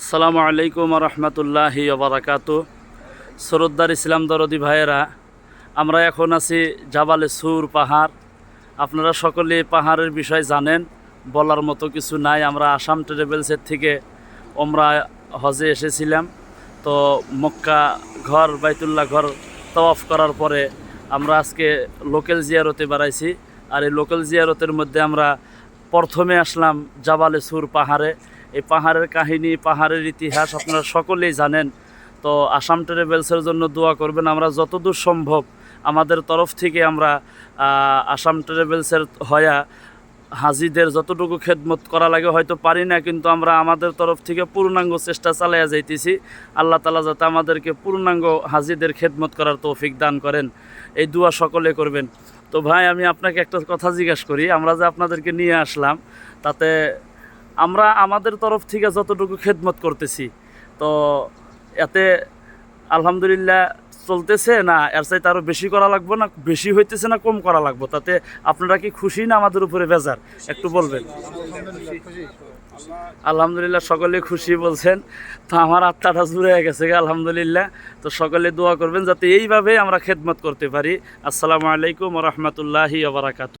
আসসালামু আলাইকুম রহমতুল্লাহি ওবরাকাত সরদ্দার ইসলাম দরদি ভাইয়েরা, আমরা এখন আছি জাবালে সুর পাহাড়। আপনারা সকলে পাহাড়ের বিষয় জানেন, বলার মতো কিছু নাই। আমরা আসাম ট্রেভেলসের থেকে আমরা হজে এসেছিলাম। তো মক্কা ঘর, বাইতুল্লাহ ঘর তওয়াফ করার পরে আমরা আজকে লোকাল জিয়ারতে বেড়াইছি। আর এই লোকাল জিয়ারতের মধ্যে আমরা প্রথমে আসলাম জাবালে সুর পাহাড়ে। এই পাহাড়ের কাহিনী, পাহাড়ের ইতিহাস আপনারা সকলেই জানেন। তো আসাম ট্রাভেলসের জন্য দোয়া করবেন, আমরা যতদূর সম্ভব আমাদের তরফ থেকে আমরা আসাম ট্রাভেলসের হয়া হাজিদের যতটুকু খেদমত করা লাগে, হয়তো পারি না, কিন্তু আমরা আমাদের তরফ থেকে পূর্ণাঙ্গ চেষ্টা চালাইয়া যাইতেছি। আল্লাহ তালা যাতে আমাদেরকে পূর্ণাঙ্গ হাজিদের খেদমত করার তৌফিক দান করেন। এই দোয়া সকলে করবেন। তো ভাই, আমি আপনাকে একটা কথা জিজ্ঞেস করি, আমরা যে আপনাদেরকে নিয়ে আসলাম, তাতে আমরা আমাদের তরফ থেকে যতটুকু খেদমত করতেছি, তো এতে আলহামদুলিল্লাহ চলতেছে না, এর চাইতে আরও বেশি করা লাগবে না, বেশি হইতেছে না, কম করা লাগবে, তাতে আপনারা কি খুশি না আমাদের উপরে বেজার? একটু বলবেন। আলহামদুলিল্লাহ, সকলে খুশি বলছেন, তো আমার আত্মাটা জুড়ে গেছে আলহামদুলিল্লাহ, তো সকলে দোয়া করবেন যাতে এইভাবে আমরা খেদমত করতে পারি। আসসালামু আলাইকুম রহমতুল্লাহি ওবরাকাত